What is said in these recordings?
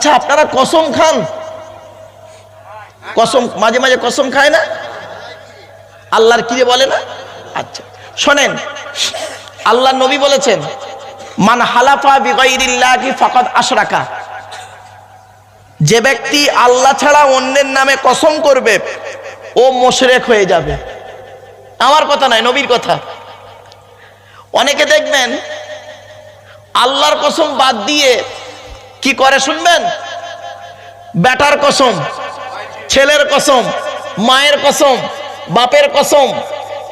আচ্ছা আপনারা কসম খান। কসম, মাঝে মাঝে কসম খায় না? আল্লাহর কিরে বলে না? আচ্ছা শোনেন, আল্লাহ নবী বলেছেন, মান হালাফা বিগাইরিল্লাহি ফাকাদ আশরাকা। যে ব্যক্তি আল্লাহ ছাড়া অন্যের নামে কসম করবে, ও মোশরেক হয়ে যাবে। আমার কথা নয়, নবীর কথা। অনেকে দেখবেন, আল্লাহর কসম বাদ দিয়ে কি করে শুনবেন? বেটার কসম, ছেলের কসম, মায়ের কসম, বাপের কসম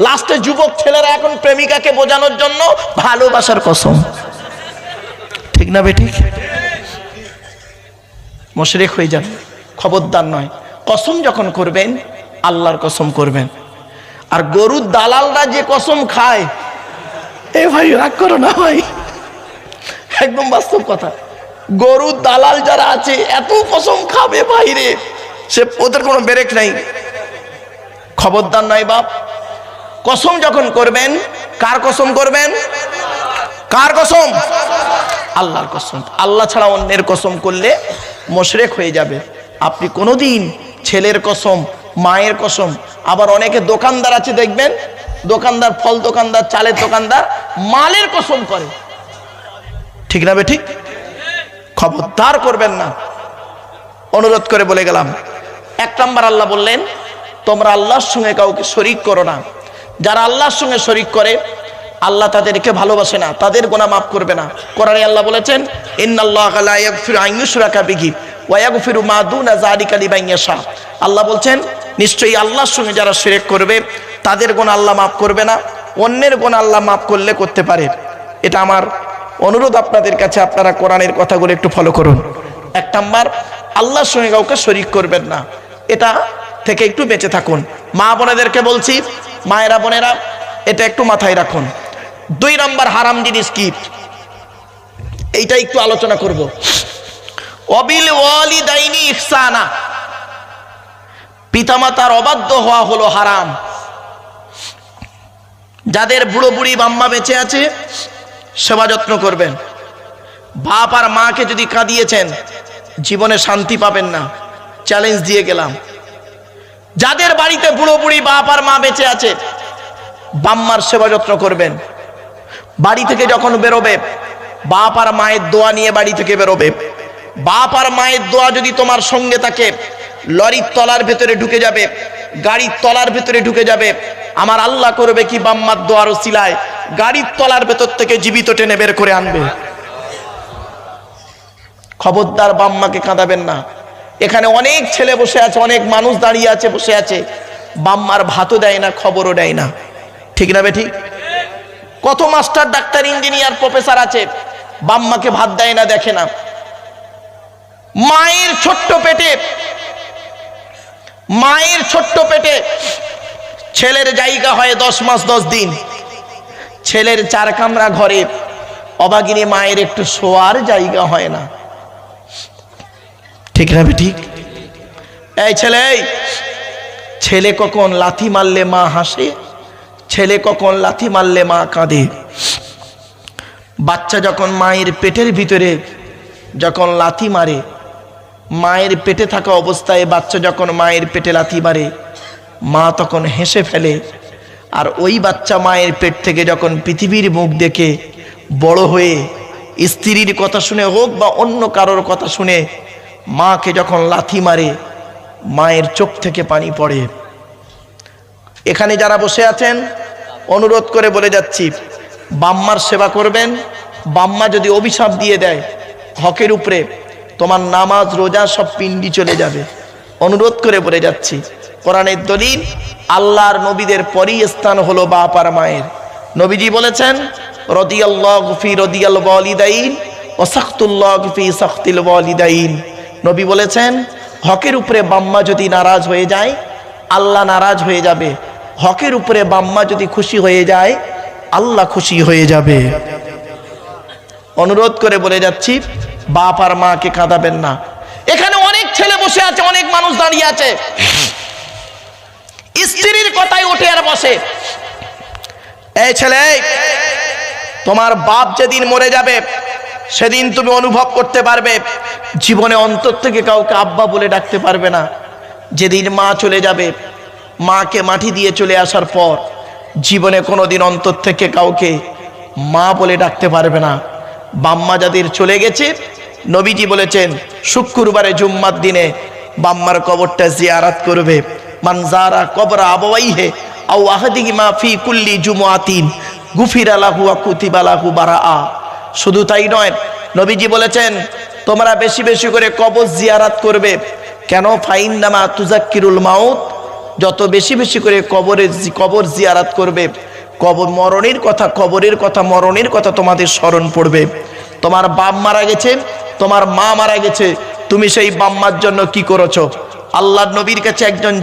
লাস্টে যুবক ছেলেরা এখন প্রেমিকাকে বোঝানোর জন্য ভালোবাসার কসম। ঠিক না বেঠিক? মশরেক হয়ে যাবে খবরদার নয়। কসম যখন করবেন, আল্লাহর কসম করবেন। আর গরুর দালালরা যে কসম খায়, এ ভাই রাগ করো না ভাই। একদম বাস্তব কথা। গরুর দালাল যারা আছে, এত কসম খাবে বাইরে। সে ওদের কোনো ব্রেক নাই। খবরদার নয় বাপ। কসম যখন করবেন, কার কসম করবেন? কার কসম? আল্লাহর কসম। আল্লাহ ছাড়া অন্যের কসম করলে মোশরেক হয়ে যাবে। আপনি কোনোদিন ছেলের কসম, মায়ের কসম, আবার অনেকে দোকানদার আছে, দেখবেন? দোকানদার, ফল দোকানদার, চালের দোকানদার, মালের কসম করে। ঠিক না বে ঠিক? খবরদার করবেন না। অনুরোধ করে বলে গেলাম। এক নম্বর আল্লাহ বললেন, তোমরা আল্লাহর সঙ্গে কাউকে শরিক করো না। যারা আল্লাহর সঙ্গে শরিক করে, আল্লাহ তাদেরকে ভালোবাসে না, তাদের গোনা মাফ করবে না। কোরআনে আল্লাহ বলেছেন আল্লাহ বলছেন, নিশ্চয়ই আল্লাহর সঙ্গে যারা শিরক করবে, তাদের গোনা আল্লাহ মাফ করবে না, অন্যের গোনা আল্লাহ মাফ করলে করতে পারে। এটা আমার অনুরোধ আপনাদের কাছে, আপনারা কোরআনের কথাগুলো একটু ফলো করুন। এক নাম্বার, আল্লাহর সঙ্গে কাউকে শরিক করবেন না। এটা থেকে একটু বেঁচে থাকুন। মা বোনেদেরকে বলছি, মায়েরা বোনেরা, এটা একটু মাথায় রাখুন। দুই নম্বর হারাম জিনিস কি? এইটা একটু আলোচনা করব। অবিল ওয়ালিদাইনি ইহসানা। পিতামাতার অবাধ্য হওয়া হলো হারাম। যাদের বুড়ো বুড়ি বাম্মা বেঁচে আছে সেবা যত্ন করবেন। বাপ আর মাকে যদি কাঁদিয়েছেন, জীবনে শান্তি পাবেন না। চ্যালেঞ্জ দিয়ে গেলাম। যাদের বাড়িতে বুড়ো বুড়ি বাপ আর মা বেঁচে আছে, বাম্মার সেবা যত্ন করবেন। বাড়ি থেকে যখন বেরোবে, বাপ আর মায়ের দোয়া নিয়ে বাড়ি থেকে বেরোবে। বাপ আর মায়ের দোয়া যদি তোমার সঙ্গে থাকে, লরির তলার ভেতরে ঢুকে যাবে, গাড়ির তলার ভেতরে ঢুকে যাবে, আমার আল্লাহ করবে কি বাম্মার দোয়ার সিলায় গাড়ির তলার ভেতর থেকে জীবিত টেনে বের করে আনবে। খবরদার বাম্মাকে কাঁদাবেন না। এখানে অনেক ছেলে বসে আছে, অনেক মানুষ দাঁড়িয়ে আছে, বসে আছে। বাম্মার ভাতও দেয় না, খবরও দেয় না। ঠিক না বে ঠিক কত মাস্টার, ডাক্তার, ইঞ্জিনিয়ার, প্রফেসর আছে। বাম্মাকে ভাত দেয় না, দেখে না। মায়ের ছোট্ট পেটে, মায়ের ছোট্ট পেটে ছেলের জায়গা হয় দশ মাস দশ দিন। ছেলের চার কামরা ঘরে। অবাগিনী মায়ের একটু শোয়ার জায়গা হয় না। ঠিক না ঠিক এই ছেলে ছেলে কখন লাথি মারলে মা হাসে? ছেলে কখন লাথি মারলে মা কাঁদে? বাচ্চা যখন মায়ের পেটের ভিতরে যখন লাথি মারে মায়ের পেটে থাকা অবস্থায় বাচ্চা যখন মায়ের পেটে লাথি মারে মা তখন হেসে ফেলে আর ওই বাচ্চা মায়ের পেট থেকে যখন পৃথিবীর মুখ দেখে বড় হয়ে স্ত্রীর কথা শুনে হোক বা অন্য কারোর কথা শুনে মাকে যখন লাথি মারে, মায়ের চোখ থেকে পানি পড়ে। এখানে যারা বসে আছেন, অনুরোধ করে বলে যাচ্ছি, বাম্মার সেবা করবেন। বাম্মা যদি অভিশাপ দিয়ে দেয় হকের উপরে, তোমার নামাজ, রোজা সব পিন্ডি চলে যাবে। অনুরোধ করে বলে যাচ্ছি। কোরআনের দলিল, আল্লাহর নবীদের পরই স্থান হলো বাপ আর মায়ের। নবীজি বলেছেন, রদিয়াল্লাহ ফি রদিয়াল ওয়ালিদাইন ও সাখতুল্লাহ ফি সাখতিল ওয়ালিদাইন। নবী বলেছেন, হকের উপরে বাম্মা যদি নারাজ হয়ে যায়, আল্লাহ নারাজ হয়ে যাবে। হকের উপরে বাম্মা যদি খুশি হয়ে যায়, আল্লাহ খুশি হয়ে যাবে। অনুরোধ করে বলে যাচ্ছি, বাপ আর মাকে কাঁদাবেন না। এখানে অনেক ছেলে বসে আছে, অনেক মানুষ দাঁড়িয়ে আছে। স্ত্রীর কথাই ওঠে আর বসে। এই ছেলে, তোমার বাপ যেদিন মরে যাবে, সেদিন তুমি অনুভব করতে পারবে, জীবনে অন্তর থেকে কাউকে আব্বা বলে ডাকতে পারবে না। যেদিন মা চলে যাবে, মাকে মাটি দিয়ে চলে আসার পর, জীবনে কোনোদিন অন্তর থেকে কাউকে মা বলে ডাকতে পারবে না। বাম্মা যাদের চলে গেছে, নবীজি বলেছেন, শুক্রবারে জুম্মার দিনে বাম্মার কবরটা জিয়ারাত করবে। মানজারা কবরা আবাইহে আও আহাদিহি মা ফি কুল্লি জুমুআতিন, গুফির আলাহু আকুতিবালাহু বারা আ শুধু তাই নয়, নবীজি বলেছেন, তোমরা বেশি বেশি করে কবর জিয়ারাত করবে। কেন? ফাইন নামা তুজাক্কিরুল মাউত, যত বেশি বেশি করে কবরের কবর জিয়ারাত করবে, কবর মরণের কথা, কবরের কথা, মরণের কথা তোমাদের স্মরণ পড়বে। তোমার বাপ মারা গেছে, তোমার মা মারা গেছে, তুমি সেই বাম্মার জন্য কি করেছ? আল্লাহ নবীর কাছে একজন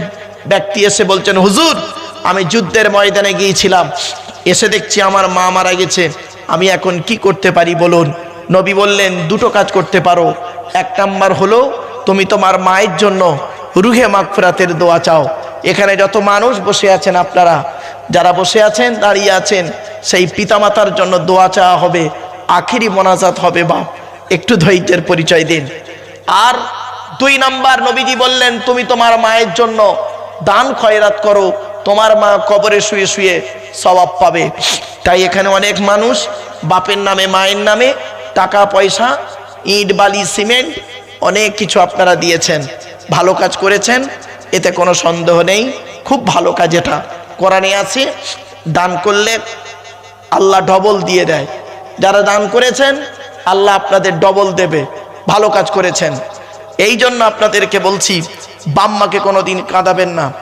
ব্যক্তি এসে বলছেন, হুজুর, আমি যুদ্ধের ময়দানে গিয়েছিলাম। এসে দেখছি আমার মা মারা গেছে। আমি এখন কি করতে পারি বলুন? নবী বললেন, দুটো কাজ করতে পারো। এক নাম্বার হলো, তুমি তোমার মায়ের জন্য রুহে মাগফিরাতের দোয়া চাও। এখানে যত মানুষ বসে আছেন আপনারা, যারা বসে আছেন, দাঁড়িয়ে আছেন, সেই পিতামাতার জন্য দোয়া চাওয়া হবে। আখিরি মোনাজাত হবে, বাপ। একটু ধৈর্যের পরিচয় দিন। আর দুই নাম্বার নবীজি বললেন, তুমি তোমার মায়ের জন্য দান খয়রাত করো, তোমার মা কবরে শুয়ে শুয়ে সবাব পাবে। তাই এখানে অনেক মানুষ, বাপের নামে, মায়ের নামে টাকা, পয়সা, ইট, বালি, সিমেন্ট অনেক কিছু আপনারা দিয়েছেন। ভালো কাজ করেছেন, এতে কোনো সন্দেহ নেই। খুব ভালো কাজ এটা। কোরআনে আছে, দান করলে আল্লাহ ডবল দিয়ে দেয়। যারা দান করেছেন, আল্লাহ আপনাদের ডবল দেবে। ভালো কাজ করেছেন। এই জন্য আপনাদেরকে বলছি বাম্মাকে কোনোদিন কাঁদাবেন না।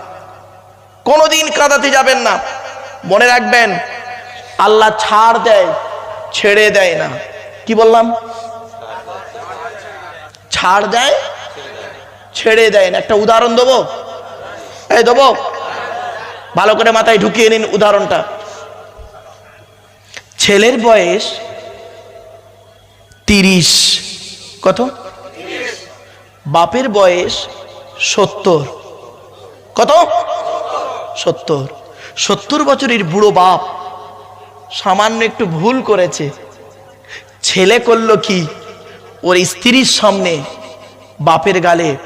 কোনোদিন কাঁদাতে যাবেন না। মনে রাখবেন, আল্লাহ ছাড় দেয়, ছেড়ে দেয় না। কি বললাম? ছাড় দেয়, ছেড়ে দেয় না। একটা উদাহরণ দেবো? এই দেবো? ভালো করে মাথায় ঢুকিয়ে নিন উদাহরণটা। ছেলের বয়স তিরিশ। কত? বাপের বয়স সত্তর। কত? সত্তর। সত্তর বছরের বুড়ো বাপ সামান্য একটু ভুল করেছে। ছেলে করল কি? ওর স্ত্রীর সামনে বাপের গালে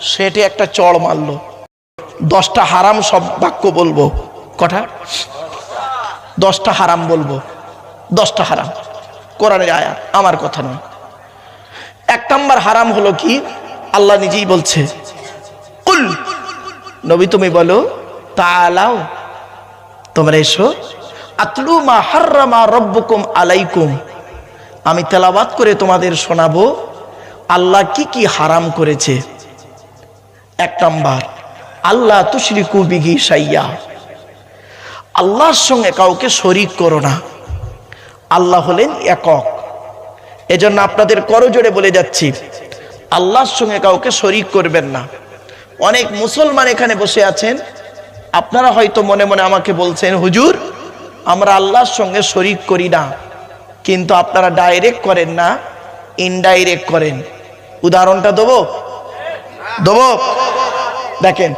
সেটে একটা চড় মারল। দশটা হারাম সব বাক্য বলব। কটা? দশটা হারাম বলব। দশটা হারাম। কোরআনের আয়াত আমার কথা নয়। এক নম্বর হারাম হলো কি? আল্লাহ নিজেই বলছে কুল। নবী তুমি বলো তালাও তোমরা এসো। আতলু মা হার্রামা রব্বকুম আলাইকুম। আমি তেলাবাত করে তোমাদের শোনাবো, আল্লাহ কি কি হারাম করেছে। এক নম্বর আল্লাহ তুশরিকু বিঘি সাইয়া আল্লাহর সঙ্গে কাউকে শরিক করো না। আল্লাহ হলেন একক। এজন্য আপনাদের করজোড়ে বলে যাচ্ছি, আল্লাহর সঙ্গে কাউকে শরিক করবেন না। অনেক মুসলমান এখানে বসে আছেন। আপনারা হয়তো মনে মনে আমাকে বলছেন, হুজুর, আমরা আল্লাহর সঙ্গে শরিক করি না। কিন্তু আপনারা ডাইরেক্ট করেন না ইনডাইরেক্ট করেন। উদাহরণটা দেবো? দেবো? দেখেন